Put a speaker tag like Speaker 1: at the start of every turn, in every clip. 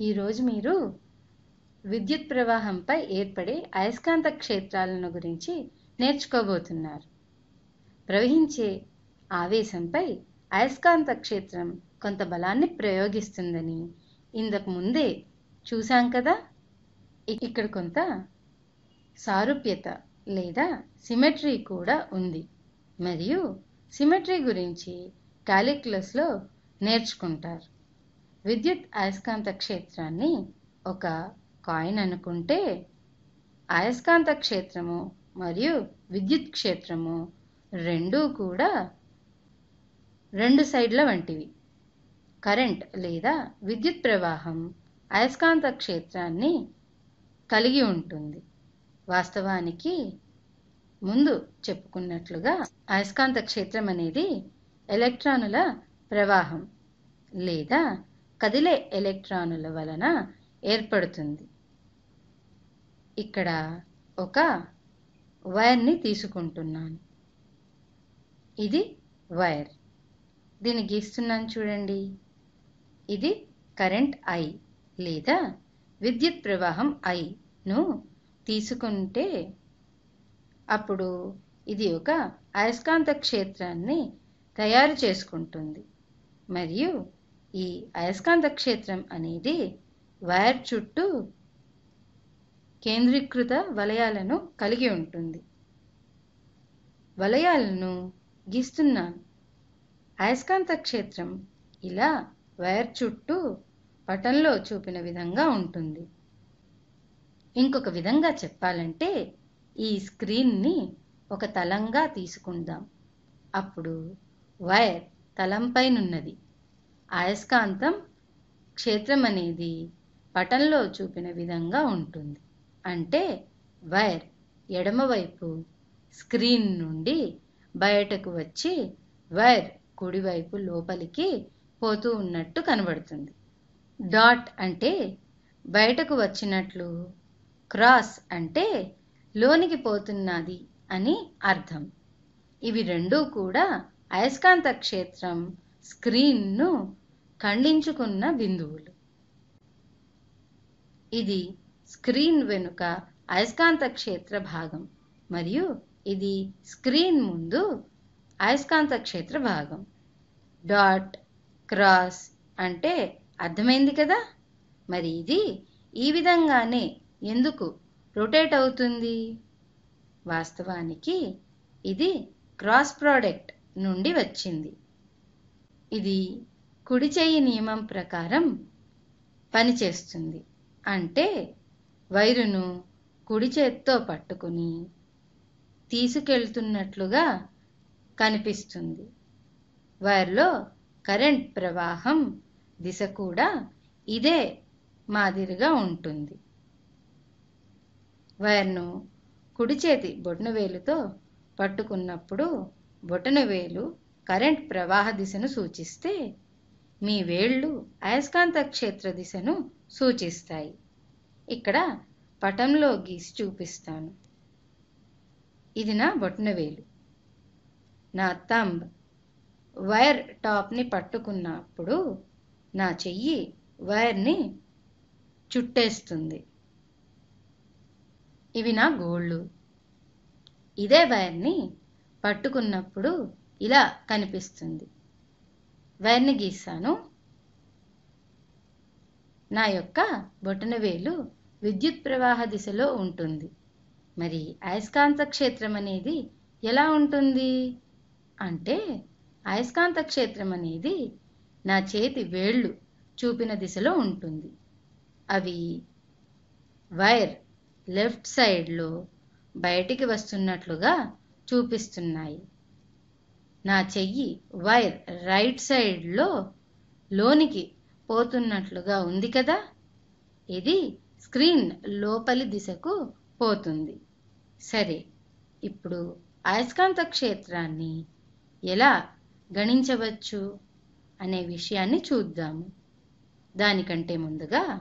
Speaker 1: ఈరోజు మీరు విద్యుత్ ప్రవాహంపై ఏర్పడే అయస్కాంత క్షేత్రాలను గురించి నేర్చుకోబోతున్నారు. ప్రవహించే ఆవేశంపై అయస్కాంత క్షేత్రం కొంత బలాన్ని ప్రయోగిస్తుందని ఇంతకు ముందే చూశాం కదా? ఇక్కడ కొంత సారూప్యత లేదా సిమెట్రీ కూడా ఉంది. మరియు సిమెట్రీ గురించి క్యాలిక్యులస్లో నేర్చుకుంటారు. విద్యుత్ అయస్కాంత క్షేత్రాన్ని ఒక కాయిన్ అనుకుంటే అయస్కాంత క్షేత్రము మరియు విద్యుత్ క్షేత్రము రెండూ కూడా రెండు సైడ్ల వంటివి. కరెంట్ లేదా విద్యుత్ ప్రవాహం అయస్కాంత క్షేత్రాన్ని కలిగి ఉంటుంది. వాస్తవానికి ముందు చెప్పుకున్నట్లుగా అయస్కాంత క్షేత్రం అనేది ఎలక్ట్రానుల ప్రవాహం లేదా కదిలే ఎలక్ట్రానుల వలన ఏర్పడుతుంది. ఇక్కడ ఒక వైర్ని తీసుకుంటున్నాను. ఇది వైర్. దీన్ని గీస్తున్నాను చూడండి. ఇది కరెంట్ ఐ లేదా విద్యుత్ ప్రవాహం ఐను తీసుకుంటే అప్పుడు ఇది ఒక అయస్కాంత క్షేత్రాన్ని తయారు చేసుకుంటుంది. మరియు ఈ అయస్కాంత క్షేత్రం అనేది వైర్ చుట్టూ కేంద్రీకృత వలయాలను కలిగి ఉంటుంది. వలయాలను గీస్తున్నాను అయస్కాంత క్షేత్రం ఇలా వైర్ చుట్టూ పటంలో చూపిన విధంగా ఉంటుంది. ఇంకొక విధంగా చెప్పాలంటే ఈ స్క్రీన్ని ఒక తలంగా తీసుకుందాం. అప్పుడు వైర్ తలంపైనున్నది. అయస్కాంతం క్షేత్రం అనేది పటంలో చూపిన విధంగా ఉంటుంది. అంటే వైర్ ఎడమవైపు స్క్రీన్ నుండి బయటకు వచ్చి వైర్ కుడివైపు లోపలికి పోతూ ఉన్నట్టు కనబడుతుంది. డాట్ అంటే బయటకు వచ్చినట్లు క్రాస్ అంటే లోనికి పోతున్నది అని అర్థం. ఇవి రెండూ కూడా అయస్కాంత క్షేత్రం స్క్రీన్ను ఖండించుకున్న బిందువులు. ఇది స్క్రీన్ వెనుక అయస్కాంత క్షేత్ర భాగం మరియు ఇది స్క్రీన్ ముందు అయస్కాంత క్షేత్ర భాగం. డాట్ క్రాస్ అంటే అర్థమైంది కదా? మరి ఇది ఈ విధంగానే ఎందుకు రొటేట్ అవుతుంది? వాస్తవానికి ఇది క్రాస్ ప్రోడక్ట్ నుండి వచ్చింది. ఇది కుడి చేయి నియమం ప్రకారం పనిచేస్తుంది అంటే వైరును కుడి చేత్తో పట్టుకుని తీసుకెళ్తున్నట్లుగా కనిపిస్తుంది. వైర్లో కరెంట్ ప్రవాహం దిశ కూడా ఇదే మాదిరిగా ఉంటుంది. వైర్ను కుడి చేతి బొటనవేలుతో పట్టుకున్నప్పుడు బొటనవేలు కరెంట్ ప్రవాహ దిశను సూచిస్తే మీ వేళ్ళు అయస్కాంత క్షేత్ర దిశను సూచిస్తాయి. ఇక్కడ పటంలో గీసి చూపిస్తాను. ఇది నా బొట్నవేలు నా థంబ్ వైర్ టాప్ని పట్టుకున్నప్పుడు నా చెయ్యి వైర్ని చుట్టేస్తుంది. ఇవి నా గోళ్ళు. ఇదే వైర్ని పట్టుకున్నప్పుడు ఇలా కనిపిస్తుంది. వైర్ని గీసాను నా యొక్క బొటనవేలు విద్యుత్ ప్రవాహ దిశలో ఉంటుంది. మరి అయస్కాంత క్షేత్రం అనేది ఎలా ఉంటుంది? అంటే అయస్కాంత క్షేత్రం అనేది నా చేతి వేళ్ళు చూపిన దిశలో ఉంటుంది. అవి వైర్ లెఫ్ట్ సైడ్లో బయటికి వస్తున్నట్లుగా చూపిస్తున్నాయి. నా చెయ్యి వైర్ రైట్ సైడ్లో లోనికి పోతున్నట్లుగా ఉంది కదా? ఇది స్క్రీన్ లోపలి దిశకు పోతుంది. సరే ఇప్పుడు అయస్కాంత క్షేత్రాన్ని ఎలా గణించవచ్చు అనే విషయాన్ని చూద్దాము. దానికంటే ముందుగా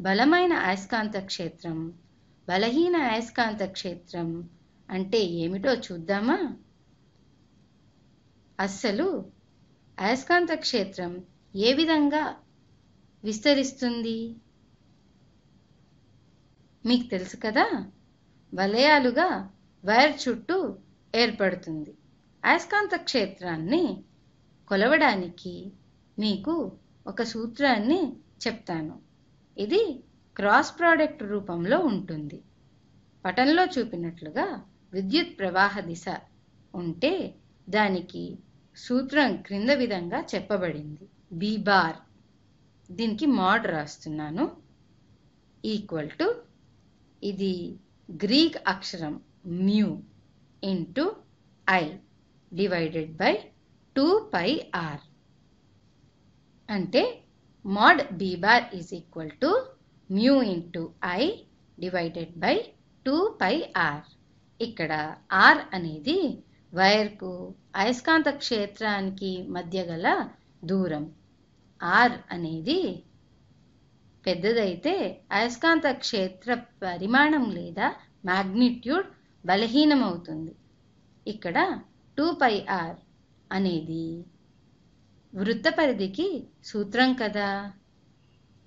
Speaker 1: బలమైన అయస్కాంత క్షేత్రం బలహీన అయస్కాంత క్షేత్రం అంటే ఏమిటో చూద్దామా? అస్సలు అయస్కాంత క్షేత్రం ఏ విధంగా విస్తరిస్తుంది? మీకు తెలుసు కదా వలయాలుగా వైర్ చుట్టూ ఏర్పడుతుంది. అయస్కాంత క్షేత్రాన్ని కొలవడానికి మీకు ఒక సూత్రాన్ని చెప్తాను. ఇది క్రాస్ ప్రోడక్ట్ రూపంలో ఉంటుంది. పటంలో చూపినట్లుగా విద్యుత్ ప్రవాహ దిశ ఉంటే దానికి సూత్రం క్రింద విధంగా చెప్పబడింది. బి బార్ దీనికి మాడ్ రాస్తున్నాను. ఈక్వల్ టు ఇది గ్రీక్ అక్షరం mu into I divided by two pi R అంటే mod B bar is equal to mu into I divided by two pi R ఇక్కడ ఆర్ అనేది వైర్కు అయస్కాంత క్షేత్రానికి మధ్య గల దూరం. ఆర్ అనేది పెద్దదైతే అయస్కాంత క్షేత్ర పరిమాణం లేదా మ్యాగ్నిట్యూడ్ బలహీనమవుతుంది. ఇక్కడ టూ పై ఆర్ అనేది వృత్త పరిధికి సూత్రం కదా.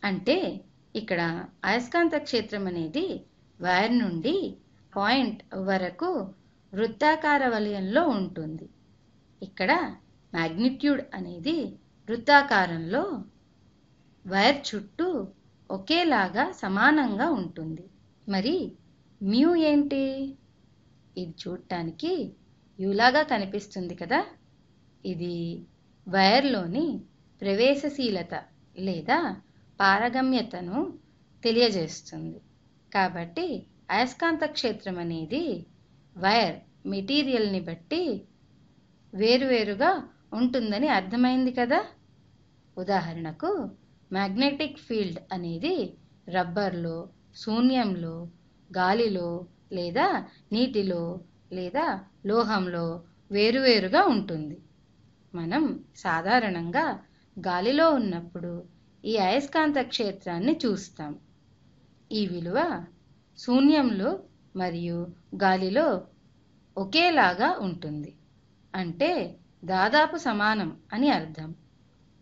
Speaker 1: అంటే ఇక్కడ అయస్కాంత క్షేత్రం అనేది వైర్ నుండి పాయింట్ వరకు వృత్తాకార వలయంలో ఉంటుంది. ఇక్కడ మ్యాగ్నిట్యూడ్ అనేది వృత్తాకారంలో వైర్ చుట్టూ ఒకేలాగా సమానంగా ఉంటుంది. మరి మ్యూ ఏంటి? ఇది చూడటానికి యూలాగా కనిపిస్తుంది కదా. ఇది వైర్లోని ప్రవేశశీలత లేదా పారగమ్యతను తెలియజేస్తుంది. కాబట్టి అయస్కాంత క్షేత్రం అనేది వైర్ మెటీరియల్ని బట్టి వేరువేరుగా ఉంటుందని అర్థమైంది కదా? ఉదాహరణకు మ్యాగ్నెటిక్ ఫీల్డ్ అనేది రబ్బర్లో శూన్యంలో గాలిలో లేదా నీటిలో లేదా లోహంలో వేరువేరుగా ఉంటుంది. మనం సాధారణంగా గాలిలో ఉన్నప్పుడు ఈ అయస్కాంత క్షేత్రాన్ని చూస్తాం. ఈ విలువ శూన్యంలో మరియు గాలిలో ఒకేలాగా ఉంటుంది. అంటే దాదాపు సమానం అని అర్థం.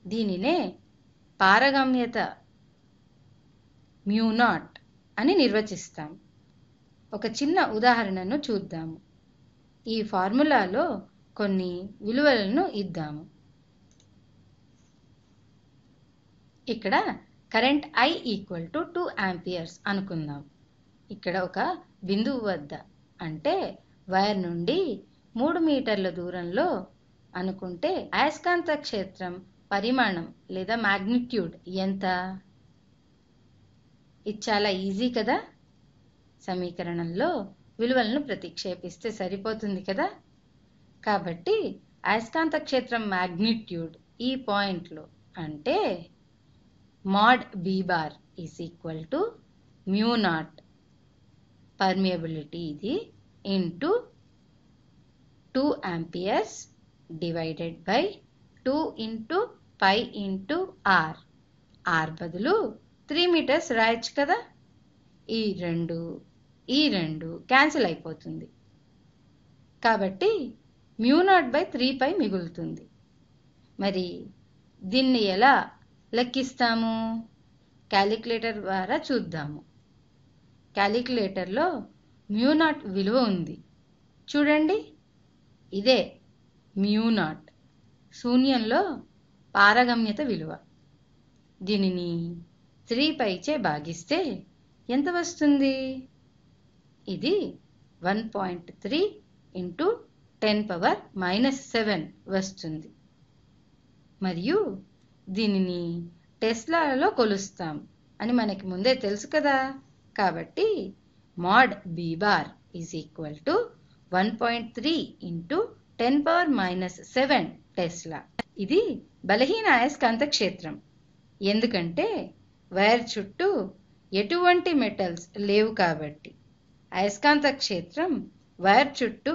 Speaker 1: దీనినే పారగమ్యత మ్యూనాట్ అని నిర్వచిస్తాం. ఒక చిన్న ఉదాహరణను చూద్దాము. ఈ ఫార్ములాలో కొన్ని విలువలను ఇద్దాము. ఇక్కడ current I equal to two amperes అనుకుందాం. ఇక్కడ ఒక బిందువు వద్ద. అంటే వైర్ నుండి మూడు మీటర్ల దూరంలో అనుకుంటే అయస్కాంత క్షేత్రం పరిమాణం లేదా మాగ్నిట్యూడ్ ఎంత? ఇది చాలా ఈజీ కదా? సమీకరణంలో విలువలను ప్రతిక్షేపిస్తే సరిపోతుంది కదా? కాబట్టి అయస్కాంత క్షేత్రం మాగ్నిట్యూడ్ ఈ పాయింట్లో అంటే mod B bar is equal to mu naught permeability ఇది into two amperes divided by two into pi into R R బదులు త్రీ మీటర్స్ రాయొచ్చు కదా? ఈ రెండు ఈ రెండు క్యాన్సిల్ అయిపోతుంది. కాబట్టి mu naught by three pi మిగులుతుంది. మరి దీన్ని ఎలా లెక్కిస్తాము? క్యాలిక్యులేటర్ ద్వారా చూద్దాము. క్యాలిక్యులేటర్లో మ్యూ నాట్ విలువ ఉంది. చూడండి. ఇదే మ్యూ నాట్ శూన్యంలో పారగమ్యత విలువ. దీనిని త్రీ పైచే భాగిస్తే ఎంత వస్తుంది? ఇది one point three into ten power minus seven వస్తుంది. మరియు దీనిని టెస్లాలలో కొలుస్తాం అని మనకి ముందే తెలుసు కదా. కాబట్టి mod B bar is equal to one point three into ten power minus seven tesla ఇది బలహీన అయస్కాంత క్షేత్రం. ఎందుకంటే వైర్ చుట్టూ ఎటువంటి మెటల్స్ లేవు కాబట్టి. అయస్కాంత క్షేత్రం వైర్ చుట్టూ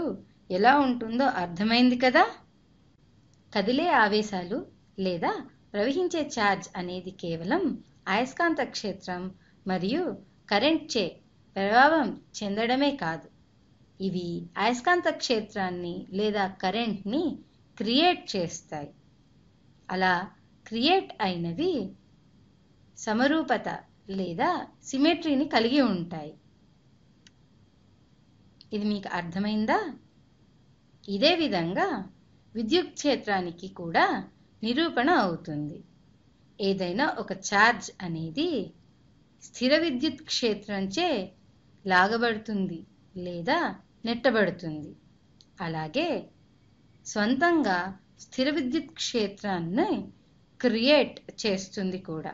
Speaker 1: ఎలా ఉంటుందో అర్థమైంది కదా? కదిలే ఆవేశాలు లేదా ప్రవహించే ఛార్జ్ అనేది కేవలం అయస్కాంత క్షేత్రం మరియు కరెంట్ చే ప్రభావం చెందడమే కాదు. ఇవి అయస్కాంత క్షేత్రాన్ని లేదా కరెంట్ని క్రియేట్ చేస్తాయి. అలా క్రియేట్ అయినవి సమరూపత లేదా సిమెట్రీని కలిగి ఉంటాయి. ఇది మీకు అర్థమైందా? ఇదే విధంగా విద్యుత్ క్షేత్రానికి కూడా నిరూపణ అవుతుంది. ఏదైనా ఒక ఛార్జ్ అనేది స్థిర విద్యుత్ క్షేత్రంచే లాగబడుతుంది లేదా నెట్టబడుతుంది. అలాగే స్వంతంగా స్థిర విద్యుత్ క్షేత్రాన్ని క్రియేట్ చేస్తుంది కూడా.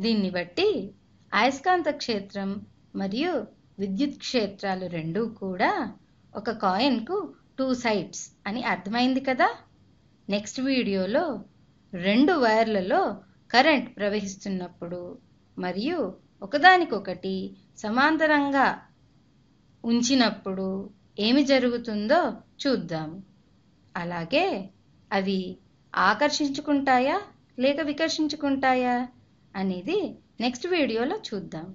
Speaker 1: దీన్ని బట్టి అయస్కాంత క్షేత్రం మరియు విద్యుత్ క్షేత్రాలు రెండూ కూడా ఒక కాయిన్కు టూ సైడ్స్ అని అర్థమైంది కదా? నెక్స్ట్ వీడియోలో రెండు వైర్లలో కరెంట్ ప్రవహిస్తున్నప్పుడు మరియు ఒకదానికొకటి సమాంతరంగా ఉంచినప్పుడు ఏమి జరుగుతుందో చూద్దాం. అలాగే అవి ఆకర్షించుకుంటాయా లేక వికర్షించుకుంటాయా అనేది నెక్స్ట్ వీడియోలో చూద్దాం.